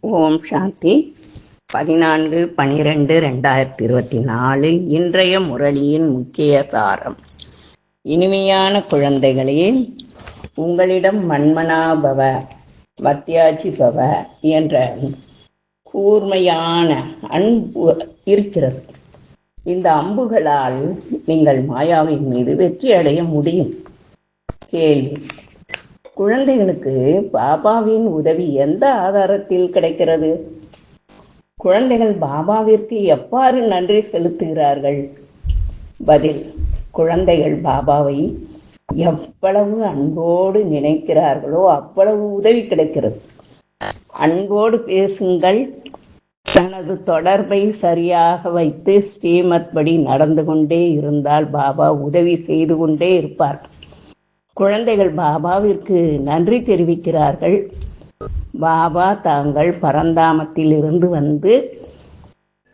ஓம் சாந்தி. பதினான்கு பனிரெண்டு ரெண்டாயிரத்தி இருபத்தி நாலு இன்றைய முரளியின் முக்கிய சாரம். இனிமையான குழந்தைகளே உங்களிடம் மன்மனாபவ மத்தியாஜி பவ என்ற கூர்மையான அன்பு இருக்கிறது. இந்த அம்புகளால் நீங்கள் மாயாவின் மீது வெற்றி அடைய முடியும். கேள்வி குழந்தைகளுக்கு பாபாவின் உதவி எந்த ஆதாரத்தில் கிடைக்கிறது? குழந்தைகள் பாபாவிற்கு எவ்வாறு நன்றி செலுத்துகிறார்கள்? பதில் குழந்தைகள் பாபாவை எவ்வளவு அன்போடு நினைக்கிறார்களோ அவ்வளவு உதவி கிடைக்கிறது. அன்போடு பேசுங்கள். தனது தொடர்பை சரியாக வைத்து ஸ்ரீமத் படி நடந்து கொண்டே இருந்தால் பாபா உதவி செய்து கொண்டே இருப்பார். குழந்தைகள் பாபாவிற்கு நன்றி தெரிவிக்கிறார்கள். பாபா தாங்கள் பரந்தாமத்தில் இருந்து வந்து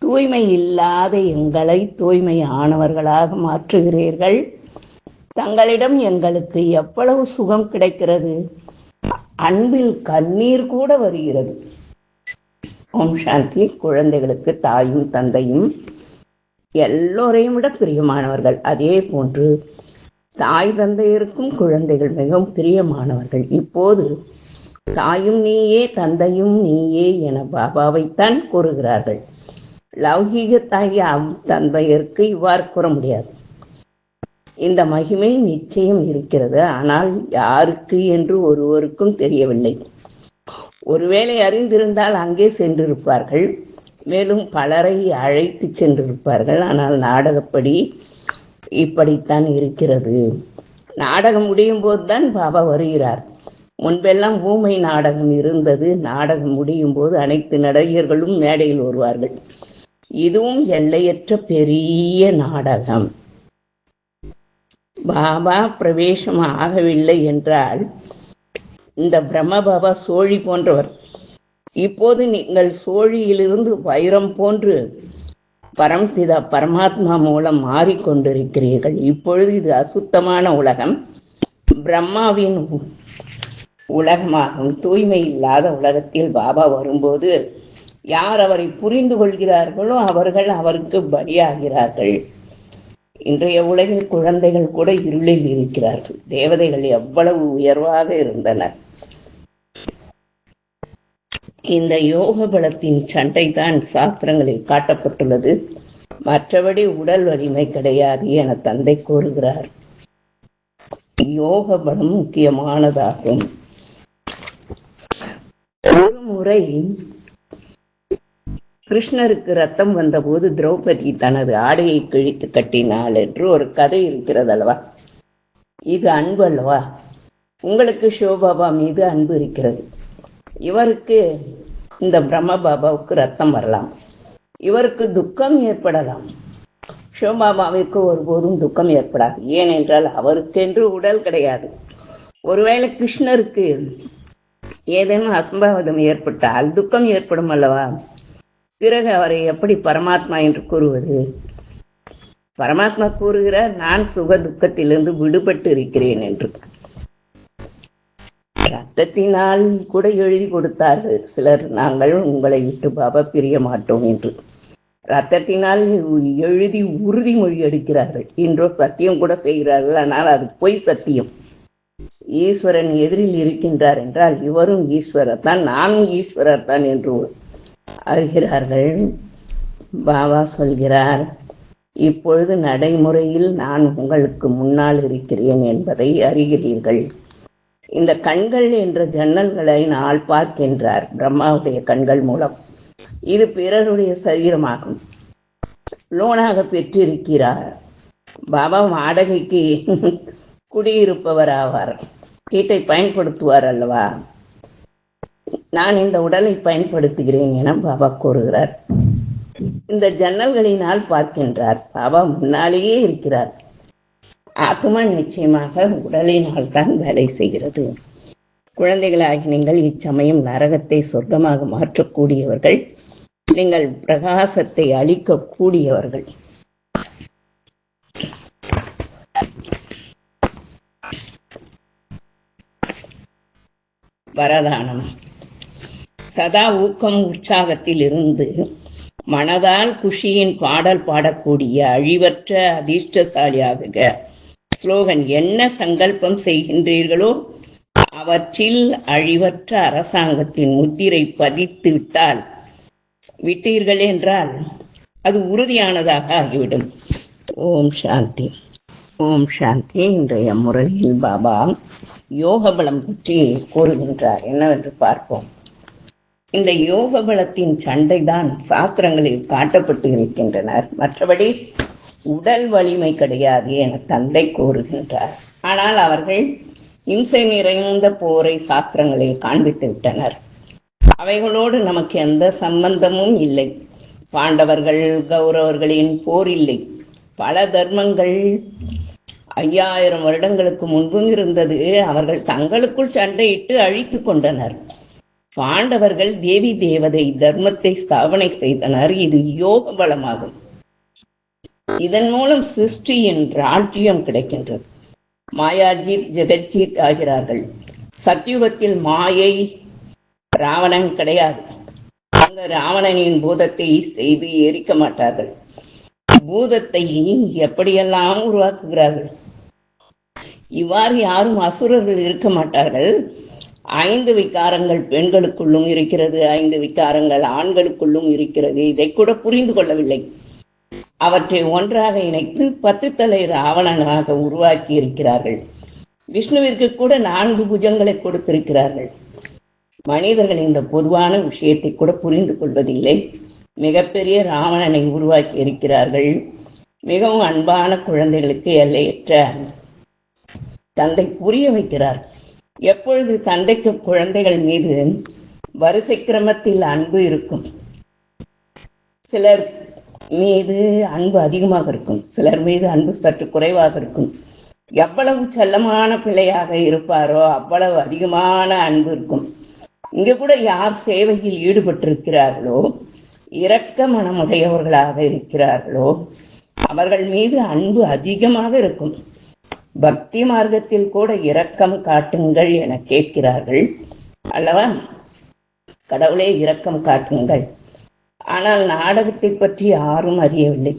தூய்மை இல்லாத எங்களை தூய்மை ஆனவர்களாக மாற்றுகிறீர்கள். தங்களிடம் எங்களுக்கு எவ்வளவு சுகம் கிடைக்கிறது. அன்பில் கண்ணீர் கூட வருகிறது. ஓம் சாந்தி. குழந்தைகளுக்கு தாயும் தந்தையும் எல்லோரையும் விட பிரியமானவர்கள். அதே போன்று தாய் தந்தையருக்கும் குழந்தைகள் மிகவும் பிரியமானவர்கள். இப்போது தாயும் நீயே தந்தையும் நீயே என பாபாவைத்தான் கூறுகிறார்கள். லௌகீக தாய் தந்தையருக்கு இவ்வாறு கூற முடியாது. இந்த மகிமை நிச்சயம் இருக்கிறது. ஆனால் யாருக்கு என்று ஒருவருக்கும் தெரியவில்லை. ஒருவேளை அறிந்திருந்தால் அங்கே சென்றிருப்பார்கள். மேலும் பலரை அழைத்து சென்றிருப்பார்கள். ஆனால் நாடகப்படி இப்படித்தான் இருக்கிறது. நாடகம் முடியும் போது தான் பாபா வருகிறார். முன்பெல்லாம் ஊமை நாடகம் இருந்தது. நாடகம் முடியும் போது அனைத்து நடிகர்களும் மேடையில் வருவார்கள். இதுவும் எல்லையற்ற பெரிய நாடகம். பாபா பிரவேசம் ஆகவில்லை என்றால் இந்த பிரம்மபாபா சோழி போன்றவர். இப்போது நீங்கள் சோழியிலிருந்து வைரம் போன்று பரம்சிதா பரமாத்மா மூலம் மாறிக்கொண்டிருக்கிறீர்கள். இப்பொழுது இது அசுத்தமான உலகம். பிரம்மாவின் உலகமாகும். தூய்மை இல்லாத உலகத்தில் பாபா வரும்போது யார் அவரை புரிந்து கொள்கிறார்களோ அவர்கள் அவருக்கு பலியாகிறார்கள். இன்றைய உலகில் குழந்தைகள் கூட இருளில் இருக்கிறார்கள். தேவதைகள் எவ்வளவு உயர்வாக இருந்தனர். இந்த யோக பலத்தின் சண்டை தான் சாஸ்திரங்களில் காட்டப்பட்டுள்ளது. மற்றபடி உடல் வலிமை கிடையாது என தந்தை கூறுகிறார். யோக பலம் முக்கியமானதாகும். ஒரு முறை கிருஷ்ணருக்கு ரத்தம் வந்தபோது திரௌபதி தனது ஆடையை கிழித்து கட்டினாள் என்று ஒரு கதை இருக்கிறது அல்லவா இது அன்பு அல்லவா? உங்களுக்கு சிவபாபா மீது அன்பு இருக்கிறது. இவருக்கு இந்த பிரம்ம பாபாவுக்கு ரத்தம் வரலாம். இவருக்கு துக்கம் ஏற்படலாம். சிவபாபாவிற்கு ஒருபோதும் துக்கம் ஏற்படாது. ஏனென்றால் அவருக்கென்று உடல் கிடையாது. ஒருவேளை கிருஷ்ணருக்கு ஏதேனும் அசம்பாவிதம் ஏற்பட்டால் துக்கம் ஏற்படும் அல்லவா? பிறகு அவரை எப்படி பரமாத்மா என்று கூறுவது? பரமாத்மா கூறுகிறார் நான் சுக துக்கத்திலிருந்து விடுபட்டு இருக்கிறேன் என்று. ரத்தத்தினால் கூட எழுதி கொடுத்தார்கள். சிலர் நாங்கள் உங்களை விட்டு பாபா பிரிய மாட்டோம் என்று. ரத்தத்தினால் எழுதி உறுதிமொழி எடுக்கிறார்கள். இன்றோ சத்தியம் கூட செய்கிறார்கள். ஆனால் அது பொய் சத்தியம். ஈஸ்வரன் எதிரில் இருக்கின்றார் என்றால் இவரும் ஈஸ்வரர் தான் நானும் ஈஸ்வரர் தான் என்று அறிகிறார்கள் பாபா சொல்கிறார் இப்பொழுது நடைமுறையில் நான் உங்களுக்கு முன்னால் இருக்கிறேன் என்பதை அறிகிறீர்கள். இந்த கண்கள் என்ற ஜன்னல்களை நான் பார்க்கின்றார் பிரம்மாவுடைய கண்கள் மூலம். இது பிறருடைய சரீரமாகும். லோனாக பெற்றிருக்கிறார். பாபா வாடகைக்கு குடியிருப்பவர் ஆவார் வீட்டை பயன்படுத்துவார் அல்லவா? நான் இந்த உடலை பயன்படுத்துகிறேன் என பாபா கூறுகிறார். இந்த ஜன்னல்களினால் பார்க்கின்றார். பாபா முன்னாலேயே இருக்கிறார். ஆத்மா நிச்சயமாக உடலினால் தான் வேலை செய்கிறது. குழந்தைகளாகி நீங்கள் இச்சமயம் நரகத்தை சொர்க்கமாக மாற்றக்கூடியவர்கள் நீங்கள் பிரகாசத்தை அளிக்கக்கூடியவர்கள் வரதானம். சதா ஊக்கம் உற்சாகத்தில் இருந்து மனதால் குஷியின் பாடல் பாடக்கூடிய அழிவற்ற அதிர்ஷ்டசாலியாக ஸ்லோகன் என்ன சங்கல்பம் செய்கின்றீர்களோ அவற்றில் அழிவற்ற அரசாங்கத்தின் முத்திரை பதித்து விட்டால் விட்டீர்கள் என்றால் அது உறுதியானதாக ஆகிவிடும். ஓம் சாந்தி. ஓம் சாந்தி. இன்றைய முறையில் பாபா யோக பலம் பற்றி கூறுகின்றார். என்னவென்று பார்ப்போம். இந்த யோக பலத்தின் சண்டைதான் சாஸ்திரங்களில் காட்டப்பட்டு இருக்கின்றனர். மற்றபடி உடல் வலிமை கிடையாது என தந்தை கூறுகின்றார். ஆனால் அவர்கள் இம்சை நிறைந்த போரை சாஸ்திரங்களில் காண்பித்து விட்டனர். அவைகளோடு நமக்கு எந்த சம்பந்தமும் இல்லை. பாண்டவர்கள் கௌரவர்களின் போர் இல்லை. பல தர்மங்கள் ஐயாயிரம் வருடங்களுக்கு முன்பும் இருந்தது. அவர்கள் தங்களுக்குள் சண்டையிட்டு அழித்து கொண்டனர். பாண்டவர்கள் தேவி தேவதை தர்மத்தை ஸ்தாபனை செய்தனர். இது யோக பலமாகும். இதன் மூலம் சிருஷ்டியின் ராஜ்யம் கிடைக்கின்றது. மாயாஜித் ஜெகஜீத் ஆகிறார்கள். சத்யுகத்தில் மாயை ராவணன் கிடையாது. அங்க ராவணனின் பூதத்தை செய்து எரிக்க மாட்டார்கள். பூதத்தை எப்படியெல்லாம் உருவாக்குகிறார்கள்? இவ்வாறு யாரும் அசுரர்கள் இருக்க மாட்டார்கள். ஐந்து விகாரங்கள் பெண்களுக்குள்ளும் இருக்கிறது ஐந்து விகாரங்கள் ஆண்களுக்குள்ளும் இருக்கிறது. இதை கூட புரிந்து கொள்ளவில்லை. அவற்றை ஒன்றாக இணைத்து பத்து தலை ராவணனாக உருவாக்கி இருக்கிறார்கள் விஷ்ணுவிற்கு கூட நான்கு புஜங்களை கொடுத்திருக்கிறார்கள். மனிதர்கள் இந்த பொதுவான விஷயத்தை கூட புரிந்து கொள்வதில்லை. மிகப்பெரிய ராவணனை உருவாக்கி இருக்கிறார்கள் மிகவும் அன்பான குழந்தைகளுக்கு எல்லையற்ற தந்தை புரிய வைக்கிறார். எப்பொழுது தந்தைக்கு குழந்தைகள் மீது வரிசை கிரமத்தில் அன்பு இருக்கும்? சிலர் மீது அன்பு அதிகமாக இருக்கும். சிலர் மீது அன்பு சற்று குறைவாக இருக்கும். எவ்வளவு செல்லமான பிள்ளையாக இருப்பாரோ அவ்வளவு அதிகமான அன்பு இருக்கும். இங்க கூட யார் சேவையில் ஈடுபட்டிருக்கிறார்களோ இரக்க மனமுடையவர்களாக இருக்கிறார்களோ அவர்கள் மீது அன்பு அதிகமாக இருக்கும். பக்தி மார்க்கத்தில் கூட இரக்கம் காட்டுங்கள் என கேட்கிறார்கள். அல்லவா? கடவுளே இரக்கம் காட்டுங்கள். ஆனால் நாடகத்தை பற்றி யாரும் அறியவில்லை.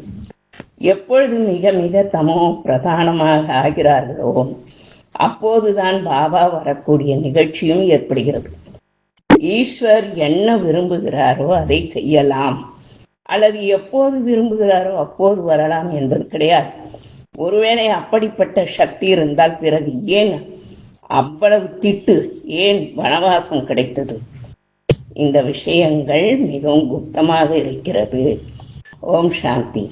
எப்பொழுது மிக மிக தமோ பிரதானமாக ஆகிறார்களோ? அப்போதுதான் பாபா வரக்கூடிய நிகழ்ச்சியும் ஏற்படுகிறது. ஈஸ்வர் என்ன விரும்புகிறாரோ அதை செய்யலாம். அல்லது எப்போது விரும்புகிறாரோ அப்போது வரலாம் என்பது கிடையாது. ஒருவேளை அப்படிப்பட்ட சக்தி இருந்தால் பிறகு ஏன் அவ்வளவு திட்டு ஏன் வனவாசம் கிடைத்தது? இந்த விஷயங்கள் மிகவும் குப்தமாக இருக்கிறது. ஓம் சாந்தி.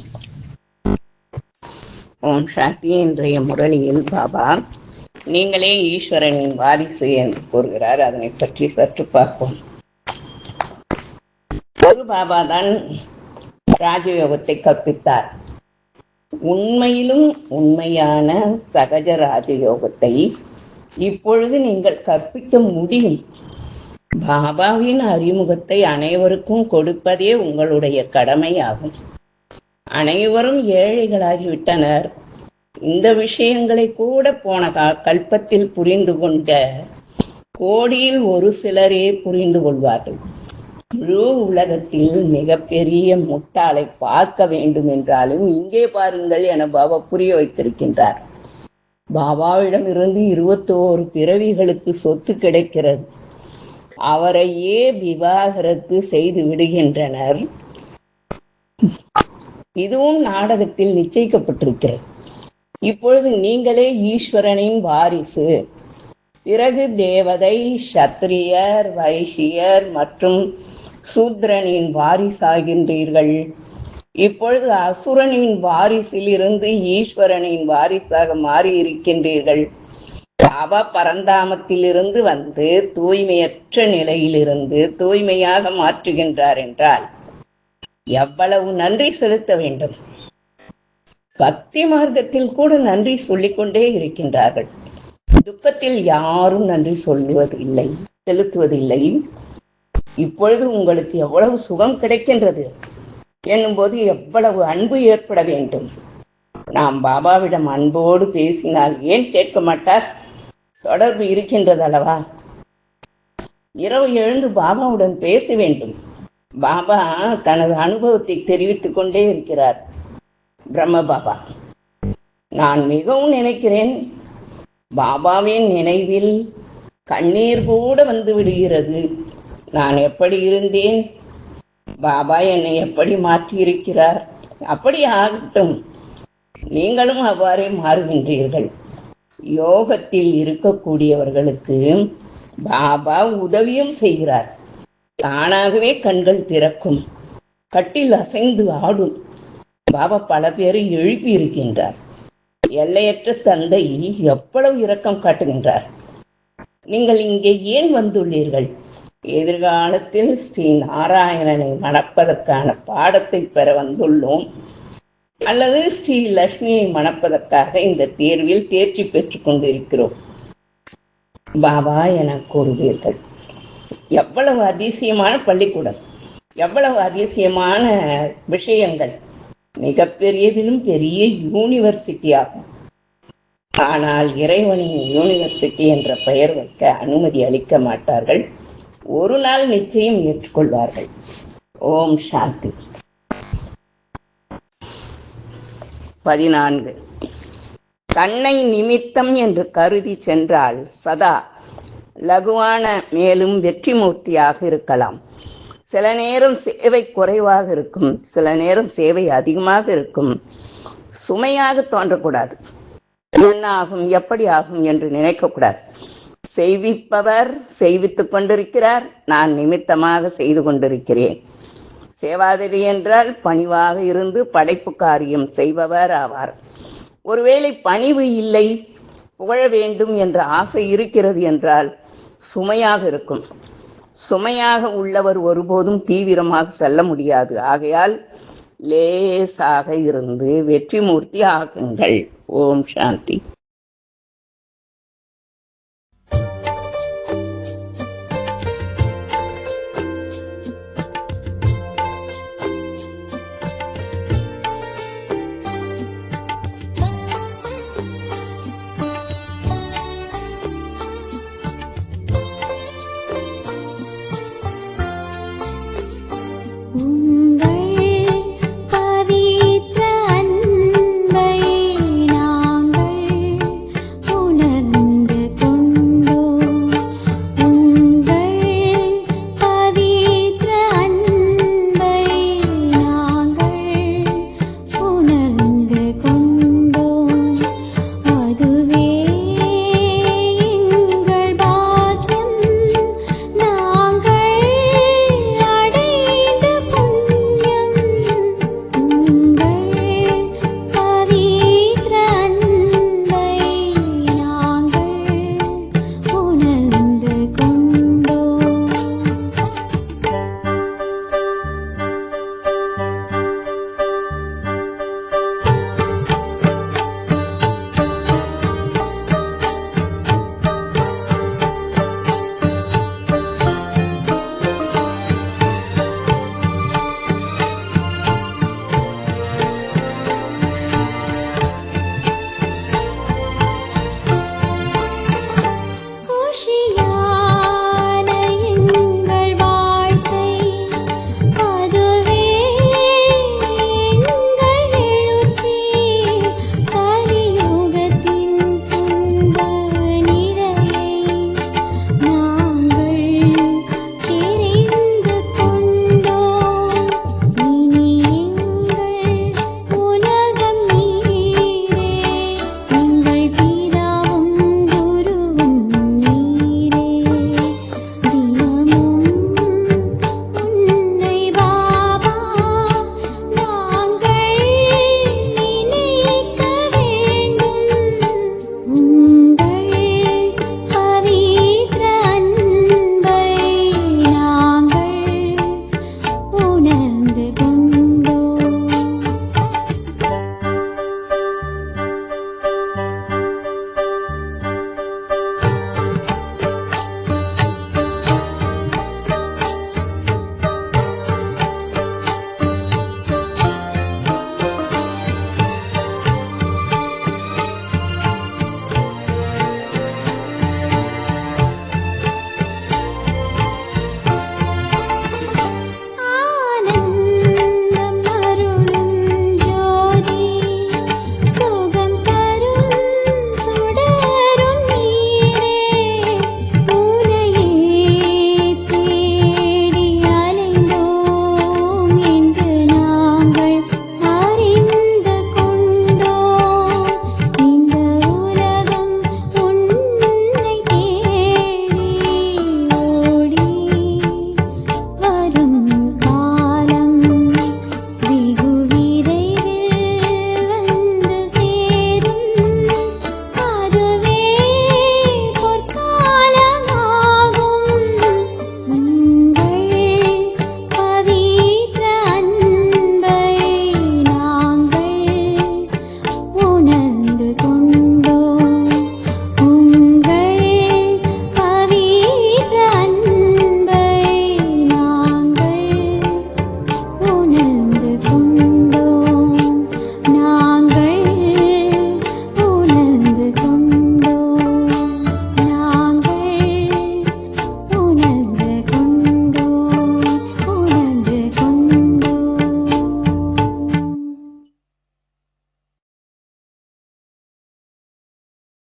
ஓம் சாந்தி இன்றைய முரளியில் பாபா. நீங்களே ஈஸ்வரனின் வாரிசு என்று கூறுகிறார். அதனை பற்றி சற்று பார்ப்போம். ஒரு பாபா தான் ராஜயோகத்தை கற்பித்தார். உண்மையிலும் உண்மையான சகஜ ராஜயோகத்தை இப்பொழுது நீங்கள் கற்பிக்க முடியும். பாபாவின் அறிமுகத்தை அனைவருக்கும் கொடுப்பதே உங்களுடைய கடமையாகும். அனைவரும் ஏழைகளாகிவிட்டனர். இந்த விஷயங்களை கூட போன கல்பத்தில் புரிந்து கொண்ட கோடியில் ஒரு சிலரே புரிந்து கொள்வார்கள். முழு உலகத்தில் மிகப்பெரிய முட்டாளை பார்க்க வேண்டும் என்றாலும் இங்கே பாருங்கள் என பாபா புரிய வைத்திருக்கின்றார். பாபாவிடம் இருந்து இருபத்தோரு பிறவிகளுக்கு சொத்து கிடைக்கிறது. அவரையே விவாகரத்து செய்து விடுகின்றனர். இதுவும் நாடகத்தில் நிச்சயிக்கப்பட்டிருக்கிறது. இப்பொழுது நீங்களே ஈஸ்வரனின் வாரிசு. பிறகு தேவதை சத்திரியர் வைசியர் மற்றும் சூத்ரனின் வாரிசாகின்றீர்கள். இப்பொழுது அசுரனின் வாரிசில் இருந்து ஈஸ்வரனின் வாரிசாக மாறி இருக்கின்றீர்கள் அவ பரந்தாமத்திலிருந்து வந்து தூய்மையற்ற நிலையிலிருந்து தூய்மையாக மாற்றுகின்றார் என்றால் எவ்வளவு நன்றி செலுத்த வேண்டும்? பக்தி மார்க்கத்தில் கூட நன்றி சொல்லிக்கொண்டே இருக்கின்றார்கள். துக்கத்தில் யாரும் நன்றி சொல்லுவது இல்லை செலுத்துவதில்லை. இப்பொழுது உங்களுக்கு எவ்வளவு சுகம் கிடைக்கின்றது? என்னும்போது எவ்வளவு அன்பு ஏற்பட வேண்டும்? நாம் பாபாவிடம் அன்போடு பேசினால் ஏன் கேட்க மாட்டார்? தொடர்பு இருக்கின்றது அல்லவா இரவு எழுந்து பாபாவுடன் பேச வேண்டும். பாபா தனது அனுபவத்தை தெரிவித்துக் கொண்டே இருக்கிறார். பிரம்ம பாபா நான் மிகவும் நினைக்கிறேன் பாபாவின் நினைவில் கண்ணீர் கூட வந்து விடுகிறது. நான் எப்படி இருந்தேன்? பாபா என்னை எப்படி மாற்றி இருக்கிறார் அப்படி ஆகட்டும் நீங்களும் அவ்வாறே மாறுகின்றீர்கள். யோகத்தில் இருக்கக்கூடியவர்களுக்கு பாபா உதவியும் செய்கிறார். தானாகவே கண்கள் திறக்கும். கட்டில் அசைந்து ஆடும். பாபா பல பேரை எழுப்பி இருக்கின்றார். எல்லையற்ற தந்தை எவ்வளவு இரக்கம் காட்டுகின்றார். நீங்கள் இங்கே ஏன் வந்துள்ளீர்கள்? எதிர்காலத்தில் ஸ்ரீ நாராயணனை மணப்பதற்கான பாடத்தை பெற வந்துள்ளோம். அல்லது ஸ்ரீ லட்சுமியை மணப்பதற்காக இந்த தேர்வில் தேர்ச்சி பெற்றுக் கொண்டிருக்கிறோம். பாபா என கூறுவீர்கள். எவ்வளவு அதிசயமான பள்ளிக்கூடம். எவ்வளவு அதிசயமான விஷயங்கள். மிகப்பெரியதிலும் பெரிய யூனிவர்சிட்டி ஆகும். ஆனால் இறைவனின் யூனிவர்சிட்டி என்ற பெயர் வைக்க அனுமதி அளிக்க மாட்டார்கள். ஒரு நாள் நிச்சயம் ஏற்றுக்கொள்வார்கள். ஓம் சாந்தி. பதினான்கு. தன்னை நிமித்தம் என்று கருதி சென்றால் சதா லகுவான மேலும் வெற்றி மூர்த்தியாக இருக்கலாம். சில நேரம் சேவை குறைவாக இருக்கும் சில நேரம் சேவை அதிகமாக இருக்கும். சுமையாக தோன்றக்கூடாது. என்ன ஆகும் எப்படி ஆகும் என்று நினைக்கக்கூடாது. செய்விப்பவர் செய்வித்துக் கொண்டிருக்கிறார் நான் நிமித்தமாக செய்து கொண்டிருக்கிறேன். சேவாதிரி என்றால் பணிவாக இருந்து படைப்பு காரியம் செய்பவர் ஆவார். ஒருவேளை பணிவு இல்லை புகழ வேண்டும் என்ற ஆசை இருக்கிறது என்றால் சுமையாக இருக்கும். சுமையாக உள்ளவர் ஒருபோதும் தீவிரமாக செல்ல முடியாது. ஆகையால் லேசாக இருந்து வெற்றி மூர்த்தி ஆகுங்கள் ஓம் சாந்தி.